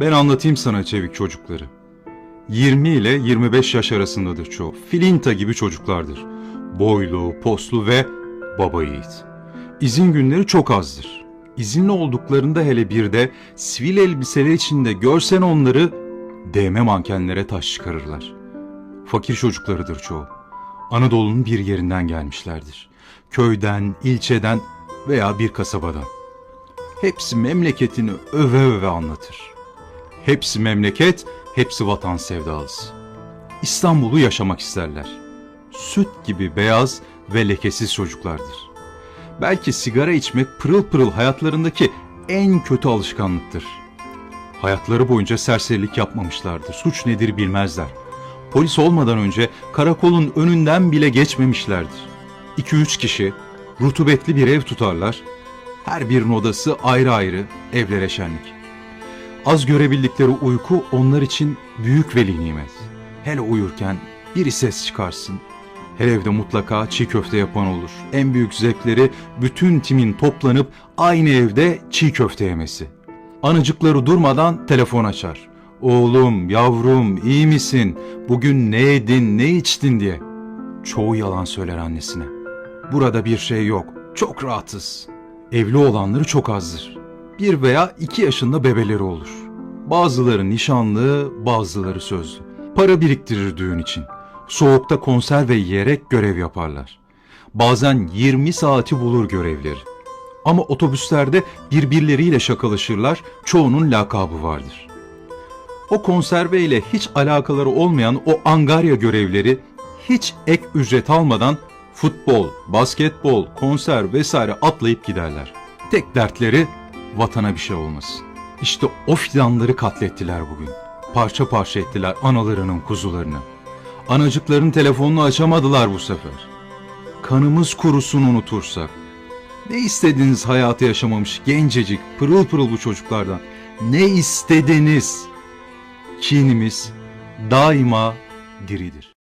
Ben anlatayım sana çevik çocukları. 20 ile 25 yaş arasındadır çoğu. Filinta gibi çocuklardır. Boylu, poslu ve baba yiğit. İzin günleri çok azdır. İzinli olduklarında hele bir de sivil elbiseler içinde görsen onları değme mankenlere taş çıkarırlar. Fakir çocuklarıdır çoğu. Anadolu'nun bir yerinden gelmişlerdir. Köyden, ilçeden veya bir kasabadan. Hepsi memleketini öve öve anlatır. Hepsi memleket, hepsi vatan sevdalısı. İstanbul'u yaşamak isterler. Süt gibi beyaz ve lekesiz çocuklardır. Belki sigara içmek pırıl pırıl hayatlarındaki en kötü alışkanlıktır. Hayatları boyunca serserilik yapmamışlardır. Suç nedir bilmezler. Polis olmadan önce karakolun önünden bile geçmemişlerdir. 2-3 kişi rutubetli bir ev tutarlar. Her birinin odası ayrı ayrı evlere şenlik. Az görebildikleri uyku onlar için büyük veli nimet. Hele uyurken biri ses çıkarsın. Her evde mutlaka çiğ köfte yapan olur. En büyük zevkleri bütün timin toplanıp aynı evde çiğ köfte yemesi. Anıcıkları durmadan telefon açar. Oğlum, yavrum, iyi misin? Bugün ne yedin, ne içtin diye. Çoğu yalan söyler annesine. Burada bir şey yok. Çok rahatız. Evli olanları çok azdır. Bir veya iki yaşında bebeleri olur. Bazıları nişanlı, bazıları sözlü. Para biriktirir düğün için. Soğukta konserve yiyerek görev yaparlar. Bazen 20 saati bulur görevleri. Ama otobüslerde birbirleriyle şakalaşırlar, çoğunun lakabı vardır. O konserve ile hiç alakaları olmayan o angarya görevleri hiç ek ücret almadan futbol, basketbol, konser vesaire atlayıp giderler. Tek dertleri vatana bir şey olmasın. İşte o fidanları katlettiler bugün. Parça parça ettiler analarının kuzularını. Anacıkların telefonunu açamadılar bu sefer. Kanımız kurusun unutursak. Ne istediniz hayatı yaşamamış gencecik pırıl pırıl bu çocuklardan? Ne istediniz? Kinimiz daima diridir.